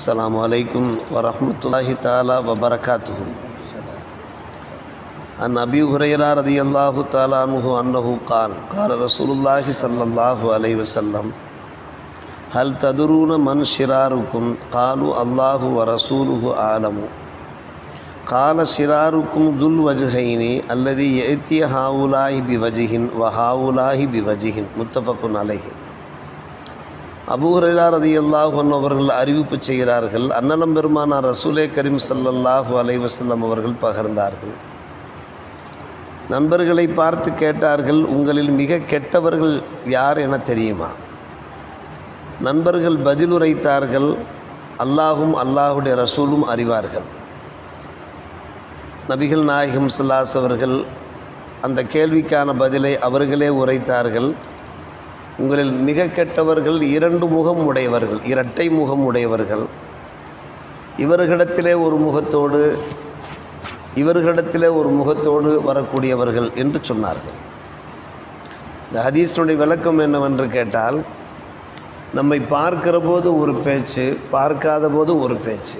السلام عليكم ورحمة الله تعالى وبركاته عن أبي هريرة رضي الله تعالى عنه أنه قال قال رسول الله صلى الله عليه وسلم هل تدرون من شراركم قالوا الله ورسوله أعلم قال شراركم ذو الوجهين الذي يأتي هؤلاء بوجه وهؤلاء بوجه متفق عليه அபூஹரைதா ரதி அல்லாஹன் அவர்கள் அறிவிப்பு செய்கிறார்கள் அன்னலம் பெருமானார் ரசூலே கரீம் சல்லல்லாஹு அலைவசல்லம் அவர்கள் பகர்ந்தார்கள். நண்பர்களை பார்த்து கேட்டார்கள் உங்களில் மிக கெட்டவர்கள் யார் என தெரியுமா? நண்பர்கள் பதிலுரைத்தார்கள் அல்லாஹும் அல்லாஹுடைய ரசூலும் அறிவார்கள். நபிகள் நாயகம் ஸல்லல்லாஹு அவர்கள் அந்த கேள்விக்கான பதிலை அவர்களே உரைத்தார்கள் உங்களில் மிக கெட்டவர்கள் இரண்டு முகம் உடையவர்கள் இரட்டை முகம் உடையவர்கள். இவர்களிடத்திலே ஒரு முகத்தோடு இவர்களிடத்திலே ஒரு முகத்தோடு வரக்கூடியவர்கள் என்று சொன்னார்கள். இந்த ஹதீஸனுடைய விளக்கம் என்னவென்று கேட்டால் நம்மை பார்க்கிற போது ஒரு பேச்சு பார்க்காத போது ஒரு பேச்சு.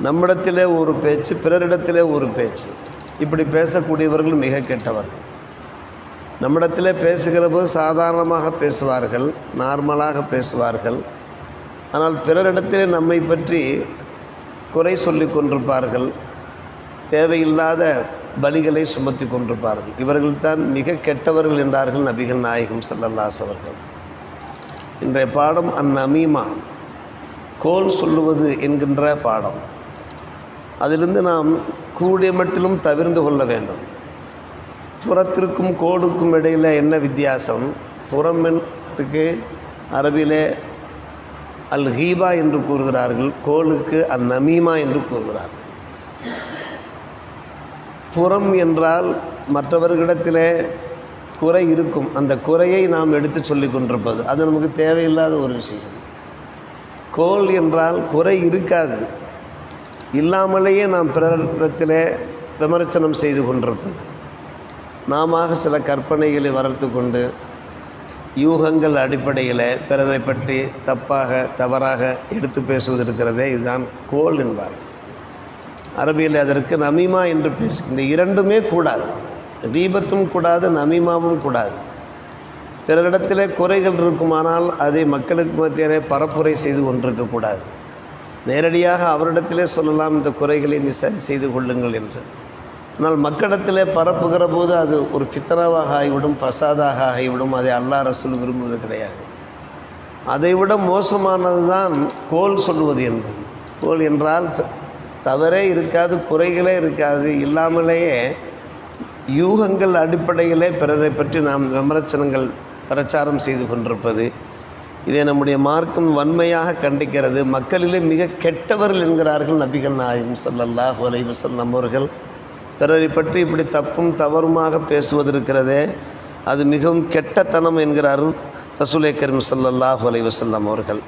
நம்மிடத்திலே ஒரு பேச்சு பிறரிடத்திலே ஒரு பேச்சு. இப்படி பேசக்கூடியவர்கள் மிக கெட்டவர்கள். நம்மிடத்தில் பேசுகிற போது சாதாரணமாக பேசுவார்கள் நார்மலாக பேசுவார்கள். ஆனால் பிறரிடத்தில் நம்மை பற்றி குறை சொல்லி கொண்டிருப்பார்கள் தேவையில்லாத பலிகளை சுமத்தி கொண்டிருப்பார்கள். இவர்கள்தான் மிக கெட்டவர்கள் என்றார்கள் நபிகள் நாயகம் செல்லல்லாஸ் அவர்கள். இன்றைய பாடம் அந்நமீமா கோல் சொல்லுவது என்கின்ற பாடம். அதிலிருந்து நாம் கூடிய மட்டிலும் தவிர்ந்து கொள்ள வேண்டும். புறத்திற்கும் கோடுக்கும் இடையில் என்ன வித்தியாசம்? புறம் என்றுக்கு அரபியிலே அல் ஹீபா என்று கூறுகிறார்கள் கோளுக்கு அந் நமீமா என்று கூறுகிறார்கள். புறம் என்றால் மற்றவர்களிடத்திலே குறை இருக்கும். அந்த குறையை நாம் எடுத்து சொல்லி கொண்டிருப்பது. அது நமக்கு தேவையில்லாத ஒரு விஷயம். கோல் என்றால் குறை இருக்காது. இல்லாமலேயே நாம் பிறரிடத்திலே விமர்சனம் செய்து கொண்டிருப்பது. நாம சில கற்பனைகளை வளர்த்து கொண்டு யூகங்கள் அடிப்படையில் பிறரை பற்றி தப்பாக தவறாக எடுத்து பேசுவது இருக்கிறதே இதுதான் கோல் என்பார். அரபியில் அதற்கு நமீமா என்று பேசு இந்த இரண்டுமே கூடாது. தீபத்தும் கூடாது நமீமாவும் கூடாது. பிறரிடத்திலே குறைகள் இருக்குமானால் அதை மக்களுக்கு மத்தியிலே பரப்புரை செய்து கொண்டிருக்கக்கூடாது நேரடியாக அவரிடத்திலே சொல்லலாம் இந்த குறைகளை நீ சரி செய்து கொள்ளுங்கள் என்று. ஆனால் மக்களிடத்தில் பரப்புகிற போது அது ஒரு ஃபித்தனாவாக ஆகிவிடும் ஃபசாதாக ஆகிவிடும். அதை அல்லா ரசூல் விரும்புவது கிடையாது. அதைவிட மோசமானது தான் கோல் சொல்லுவது என்பது. கோல் என்றால் தவறே இருக்காது குறைகளே இருக்காது. இல்லாமலேயே யூகங்கள் அடிப்படையிலே பிறரை பற்றி நாம் விமர்சனங்கள் பிரச்சாரம் செய்து கொண்டிருப்பது. இதை நம்முடைய மார்க்கம் வன்மையாக கண்டிக்கிறது. மக்களிலே மிக கெட்டவர்கள் என்கிறார்கள் நபிகள் நாயகம் ஸல்லல்லாஹு அலைஹி வஸல்லம் அவர்கள். பிறரை பற்றி இப்படி தப்பும் தவறுமாக பேசுவதிருக்கிறதே அது மிகவும் கெட்டத்தனம் என்கிறார் ரசூலே கரீம் ஸல்லல்லாஹு அலைவசல்லாம் அவர்கள்.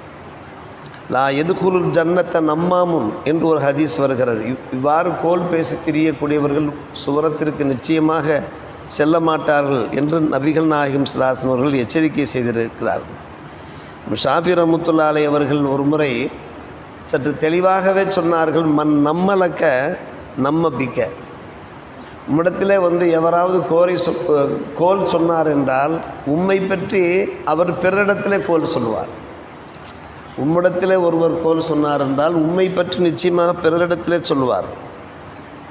லா எதுகுலுல் ஜன்னத்தை நம்மாமுன் என்று ஒரு ஹதீஸ் வருகிறது. இவ்- இவ்வாறு கோல் பேசி திரியக்கூடியவர்கள் சுவரத்திற்கு நிச்சயமாக செல்ல மாட்டார்கள் என்று நபிகள் நாயகம் சிலாசன் அவர்கள் எச்சரிக்கை செய்திருக்கிறார்கள். ஷாபி ரமுத்துல்லாலை அவர்கள் ஒரு முறை சற்று தெளிவாகவே சொன்னார்கள் மண் நம்மலக்க நம்ம பிக்க. உம்மிடத்திலே வந்து எவராவது கோரி சொ கோல் சொன்னார் என்றால் உம்மை பற்றி அவர் பிறரிடத்திலே கோல் சொல்லுவார். உம்மிடத்திலே ஒருவர் கோல் சொன்னார் என்றால் உம்மை பற்றி நிச்சயமாக பிறரிடத்திலே சொல்லுவார்.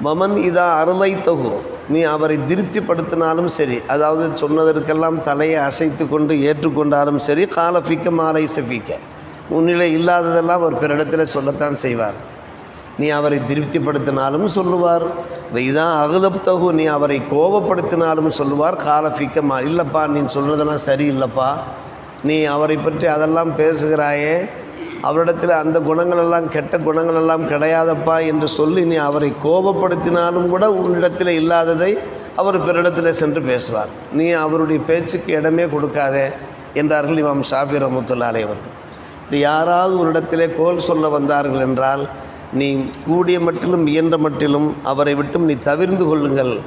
மமன் இதா அருளை தொகு நீ அவரை திருப்திப்படுத்தினாலும் சரி அதாவது சொன்னதற்கெல்லாம் தலையை அசைத்து கொண்டு ஏற்றுக்கொண்டாலும் சரி காலஃபிக்க மாலை சஃபிக்க உன்னிலே இல்லாததெல்லாம் அவர் பிறரிடத்தில் சொல்லத்தான் செய்வார். நீ அவரை திருப்திப்படுத்தினாலும் சொல்லுவார். இதான் அகுதப்தகு நீ அவரை கோபப்படுத்தினாலும் சொல்லுவார். காலஃபிக்கமா இல்லைப்பா நீ சொல்கிறதெல்லாம் சரியில்லைப்பா. நீ அவரை பற்றி அதெல்லாம் பேசுகிறாயே. அவரிடத்தில் அந்த குணங்களெல்லாம் கெட்ட குணங்களெல்லாம் கிடையாதப்பா என்று சொல்லி நீ அவரை கோபப்படுத்தினாலும் கூட உன்னிடத்தில் இல்லாததை அவர் பிறரிடத்தில் சென்று பேசுவார். நீ அவருடைய பேச்சுக்கு இடமே கொடுக்காதே என்றார்கள் இமாம் ஷாஃபி ரஹமத்துல்லாலே அவர்கள். இப்படி யாராவது ஒரு இடத்திலே கோல் சொல்ல வந்தார்கள் என்றால் நீ கூடிய மட்டிலும் இயன்ற மட்டிலும் அவரை விட்டும் நீ தவிர்ந்து கொள்ளுங்கள்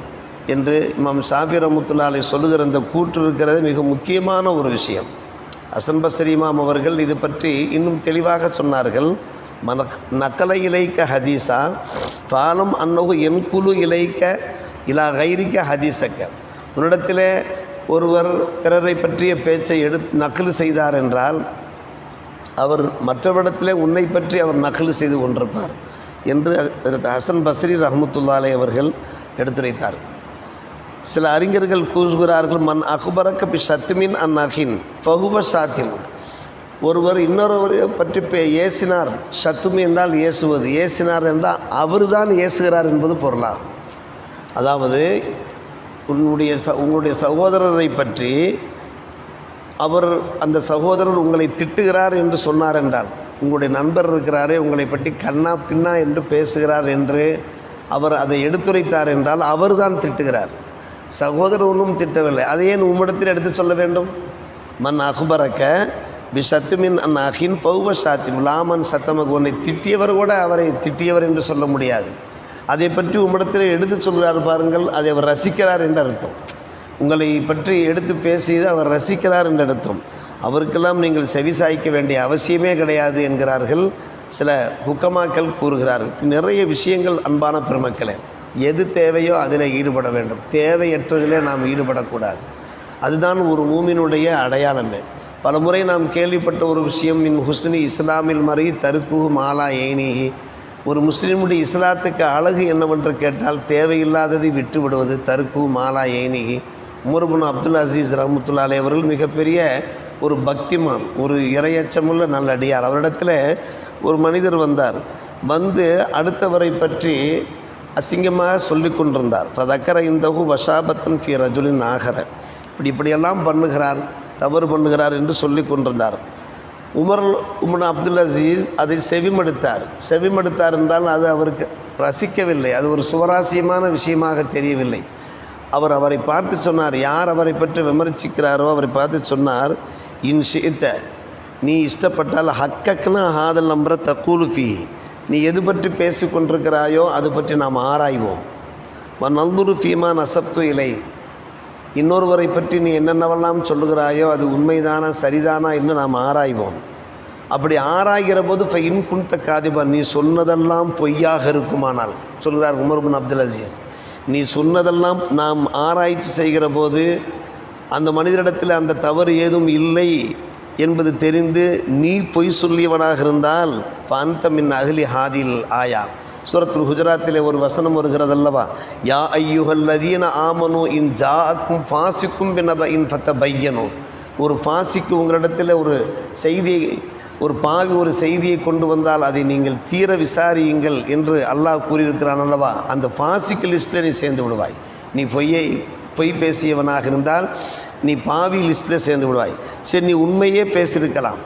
என்று இமாம் ஷாஃபி ரமுத்துல்லாலை சொல்லுகிற அந்த கூற்று இருக்கிறது மிக முக்கியமான ஒரு விஷயம். அசன் அவர்கள் இது பற்றி இன்னும் தெளிவாக சொன்னார்கள். மனக் நக்கலை இலைக்க ஹதீஸா பாலம் அன்னகு என்குழு இலைக்க இலா கைரிக்க ஹதீசக்க உன்னிடத்தில் ஒருவர் பிறரை பற்றிய பேச்சை எடுத்து நக்கல் செய்தார் என்றால் அவர் மற்றவரிடத்தில் உன்னை பற்றி அவர் நக்கல் செய்து கொண்டிருப்பார் என்று ஹசன் பஸ்ரி ரஹமத்துல்லாலே அவர்கள் எடுத்துரைத்தார். சில அறிஞர்கள் கூறுகிறார்கள் மன் அக்பரக்க பி சத்துமின் அன் அஹின் பகுப சாத்தின் ஒருவர் இன்னொருவரை பற்றி பே ஏசினார். சத்துமி என்றால் ஏசுவது ஏசினார் என்றால் அவர் தான் ஏசுகிறார் என்பது பொருளாகும் அதாவது உன்னுடைய ச உங்களுடைய சகோதரரை பற்றி அவர் அந்த சகோதரர் உங்களை திட்டுகிறார் என்று சொன்னார் என்றால் உங்களுடைய நண்பர் இருக்கிறாரே உங்களை பற்றி கண்ணா பின்னா என்று பேசுகிறார் என்று அவர் அதை எடுத்துரைத்தார் என்றால் அவர் தான் திட்டுகிறார். சகோதரர் ஒன்றும் திட்டவில்லை. அதை ஏன் உம்மிடத்தில் எடுத்து சொல்ல வேண்டும்? மன் அகுபரக்க பி சத்துமின் அன் அஹின் பௌவ சாத்திம் லாமன் சத்தமகு உன்னை திட்டியவர் கூட அவரை திட்டியவர் என்று சொல்ல முடியாது. அதை பற்றி உம்மிடத்தில் எடுத்து சொல்கிறார் பாருங்கள் அதை அவர் ரசிக்கிறார் என்று அர்த்தம். உங்களை பற்றி எடுத்து பேசியது அவர் ரசிக்கிறார் என்று அர்த்தம். அவருக்கெல்லாம் நீங்கள் செவிசாய்க்க வேண்டிய அவசியமே கிடையாது என்கிறார்கள். சில ஹுக்கமாக்கள் கூறுகிறார்கள். நிறைய விஷயங்கள் அன்பான பெருமக்களே எது தேவையோ அதில் ஈடுபட வேண்டும். தேவையற்றதிலே நாம் ஈடுபடக்கூடாது. அதுதான் ஒரு மூமினுடைய அடையாளமே. பல முறை நாம் கேள்விப்பட்ட ஒரு விஷயம் மின் ஹுஸ்னி இஸ்லாமில் மறை தருக்கு மாலா ஏனிஹி. ஒரு முஸ்லீமுடைய இஸ்லாத்துக்கு அழகு என்னவென்று கேட்டால் தேவையில்லாததை விட்டு விடுவது தருக்கு மாலா ஏனிகி உமர்புன் அப்துல் அசீஸ் ரஹமத்துல்லாலே அவர்கள் மிகப்பெரிய ஒரு பக்திமான் ஒரு இரையச்சமுள்ள நல்லடியார் அவரிடத்துல ஒரு மனிதர் வந்தார். வந்து அடுத்தவரை பற்றி அசிங்கமாக சொல்லி கொண்டிருந்தார். ஃபதக்கர இந்தகு வஷாபத்தன் ஃபி ரஜுலின் ஆகர இப்படி இப்படியெல்லாம் பண்ணுகிறார் தவறு பண்ணுகிறார் என்று சொல்லி கொண்டிருந்தார். உமர் உமன் அப்துல் அசீஸ் அதை செவிமடுத்தார். செவிமடுத்தார் என்றால் அது அவருக்கு ரசிக்கவில்லை. அது ஒரு சுவராசியமான விஷயமாக தெரியவில்லை. அவர் அவரை பார்த்து சொன்னார். யார் அவரை பற்றி விமர்சிக்கிறாரோ அவரை பார்த்து சொன்னார். இன் ஷித்த நீ இஷ்டப்பட்டால் ஹக்கக்னா ஹாதல் நம்புற தக்கூலுஃபி நீ எது பற்றி பேசி கொண்டிருக்கிறாயோ அது பற்றி நாம் ஆராய்வோம். நல்துரு ஃபீமா நசப்து இலை. இன்னொருவரை பற்றி நீ என்னென்னவெல்லாம் சொல்லுகிறாயோ அது உண்மைதானா சரிதானா என்று நாம் ஆராய்வோம். அப்படி ஆராய்கிற போது இப்போ இன்குண்ட காதிபா நீ சொன்னதெல்லாம் பொய்யாக இருக்குமானால் சொல்கிறார் உமர் பின் அப்துல் அசீஸ். நீ சொன்னதெல்லாம் நாம் ஆராய்ச்சி செய்கிற போது அந்த மனிதரிடத்தில் அந்த தவறு ஏதும் இல்லை என்பது தெரிந்து நீ பொய் சொல்லியவனாக இருந்தால் பாந்தமின் அகலி ஹாதில் ஆயா. சூரத்துல் குஜராத்திலே ஒரு வசனம் வருகிறதல்லவா? யா ஐயுகல்லதீன ஆமனோ இன் ஜாக்கும் ஃபாசிக்கும் பின்னப இன் பத்த பையனோ ஒரு ஃபாசிக்கு உங்களிடத்தில் ஒரு செய்தியை ஒரு பாவி ஒரு செய்தியை கொண்டு வந்தால் அதை நீங்கள் தீர விசாரியுங்கள் என்று அல்லாஹ் கூறியிருக்கிறான் அல்லவா? அந்த ஃபாசிக்கு லிஸ்ட்டில் நீ சேர்ந்து விடுவாய். நீ பொய்யை பொய் பேசியவனாக இருந்தால் நீ பாவி லிஸ்ட்டில் சேர்ந்து விடுவாய். சரி நீ உண்மையே பேசியிருக்கலாம்.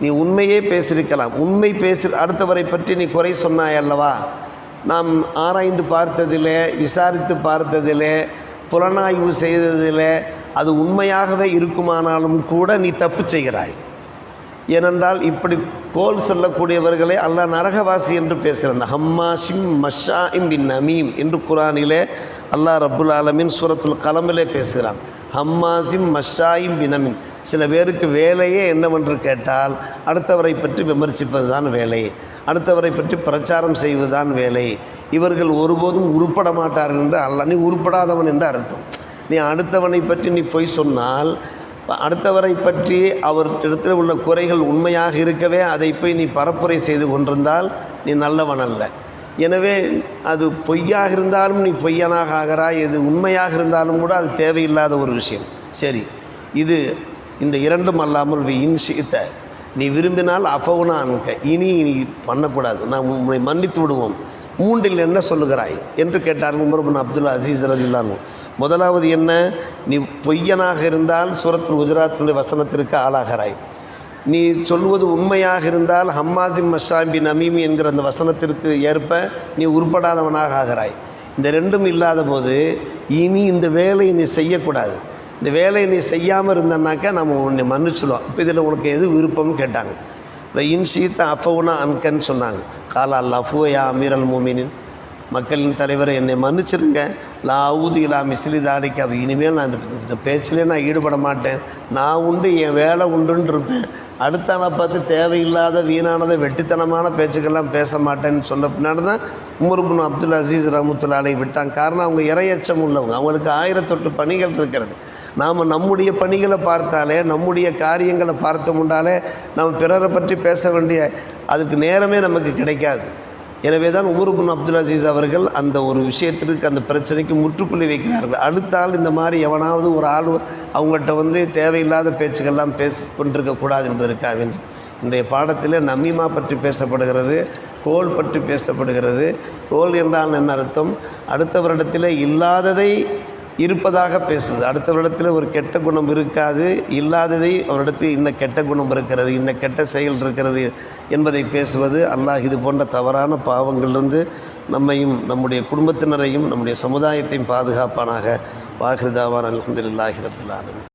நீ உண்மையே பேசியிருக்கலாம். உண்மை பேசி அடுத்தவரை பற்றி நீ குறை சொன்னாய் அல்லவா? நாம் ஆராய்ந்து பார்த்ததிலே விசாரித்து பார்த்ததிலே புலனாய்வு செய்ததிலே அது உண்மையாகவே இருக்குமானாலும் கூட நீ தப்பு செய்கிறாய். ஏனென்றால் இப்படி கோல் சொல்லக்கூடியவர்களே அல்லாஹ் நரகவாசி என்று பேசுகிறான். ஹம்மாஷிம் மஷாஇம் பின் நமீம் என்று குரானிலே அல்லாஹ் ரப்புல் ஆலமின் சூரத்துல் கலமிலே பேசுகிறான். ஹம்மாசிம் மஷாயிம் பினமின் சில பேருக்கு வேலையே என்னவென்று கேட்டால் அடுத்தவரை பற்றி விமர்சிப்பது தான் வேலை. அடுத்தவரை பற்றி பிரச்சாரம் செய்வதுதான் வேலை. இவர்கள் ஒருபோதும் உருப்பட மாட்டார்கள் என்று அல்ல நீ உருப்படாதவன் என்று அர்த்தம். நீ அடுத்தவனை பற்றி நீ பொய் சொன்னால் அடுத்தவரை பற்றி அவரிடத்தில் உள்ள குறைகள் உண்மையாக இருக்கவே அதை போய் நீ பரப்புரை செய்து கொண்டிருந்தால் நீ நல்லவன் அல்ல. எனவே அது பொய்யாக இருந்தாலும் நீ பொய்யனாக ஆகிறாய் இது உண்மையாக இருந்தாலும் கூட அது தேவையில்லாத ஒரு விஷயம். சரி இது இந்த இரண்டும் அல்லாமல் வி இன்ஷித்த. நீ விரும்பினால் அஃபவுனா அனுக்க இனி நீ பண்ணக்கூடாது. நான் உன்னை மன்னித்து விடுவோம். மூன்றில் என்ன சொல்லுகிறாய்? என்று கேட்டார் உமர்பின் அப்துல் அசீஸ் ரதில்லானு முதலாவது என்ன? நீ பொய்யனாக இருந்தால் சூரத்துல் குஜராத்தினுடைய வசனத்திற்கு ஆளாகிறாய். நீ சொல்வது உண்மையாக இருந்தால் ஹம்மாசிம் மஷாம்பி நமீமி என்கிற அந்த வசனத்திற்கு ஏற்ப நீ உருப்படாதவனாக ஆகிறாய். இந்த ரெண்டும் இல்லாத போது இனி இந்த வேலையை நீ செய்யக்கூடாது. இந்த வேலையை நீ செய்யாமல் இருந்தனாக்கா நம்ம உன்னை மன்னிச்சுடுவோம். இப்போ இதில் உனக்கு எது விருப்பம்னு கேட்டாங்க. இப்போ இன்ஷீத்த அப்பவுனா அன்கன்னு சொன்னாங்க. காலா லஃபுயா அமீரல் மோமினின்? மக்களின் தலைவரை என்னை மன்னிச்சிருங்க. லா ஊது இலா மிஸ்லி தாலிக்கு அப்போ இனிமேல் நான் இந்த இந்த பேச்சிலே நான் ஈடுபட மாட்டேன். நான் உண்டு என் வேலை உண்டுன்னு இருப்பேன். அடுத்த ஆளை பார்த்து தேவையில்லாத வீணானதை வெட்டித்தனமான பேச்சுக்கெல்லாம் பேச மாட்டேன்னு சொன்ன பின்னாடி தான் உமர்புன் அப்துல் அசீஸ் ரஹமத்துல்லாலை விட்டாங்க. காரணம் அவங்க இறையச்சம் உள்ளவங்க. அவங்களுக்கு ஆயிரத்தொட்டு பணிகள் இருக்கிறது. நாம் நம்முடைய பணிகளை பார்த்தாலே நம்முடைய காரியங்களை பார்த்து முண்டாலே நாம் பிறரை பற்றி பேச வேண்டிய அதுக்கு நேரமே நமக்கு கிடைக்காது. எனவே தான் உமருபின் அப்துல் அசீஸ் அவர்கள் அந்த ஒரு விஷயத்திற்கு அந்த பிரச்சனைக்கு முற்றுப்புள்ளி வைக்கிறார்கள். அடுத்த ஆள் இந்த மாதிரி எவனாவது ஒரு ஆள் அவங்கள்ட்ட வந்து தேவையில்லாத பேச்சுக்கெல்லாம் பேசி கொண்டிருக்கக்கூடாது என்பதற்காக வேண்டி இன்றைய பாடத்தில் நமீமா பற்றி பேசப்படுகிறது கோல் பற்றி பேசப்படுகிறது. கோல் என்றால் என்ன அர்த்தம்? அடுத்த வருடத்தில் இல்லாததை இருப்பதாக பேசுவது. அடுத்தவரிடத்தில் ஒரு கெட்ட குணம் இருக்காது. இல்லாததை அவரிடத்தில் இன்ன கெட்ட குணம் இருக்கிறது இன்ன கெட்ட செயல் இருக்கிறது என்பதை பேசுவது அல்லாஹ் இது போன்ற தவறான பாவங்களிலிருந்து நம்மையும் நம்முடைய குடும்பத்தினரையும் நம்முடைய சமுதாயத்தையும் பாதுகாப்பானாக. வாகிருதாவான் அலமதுல்லாஹி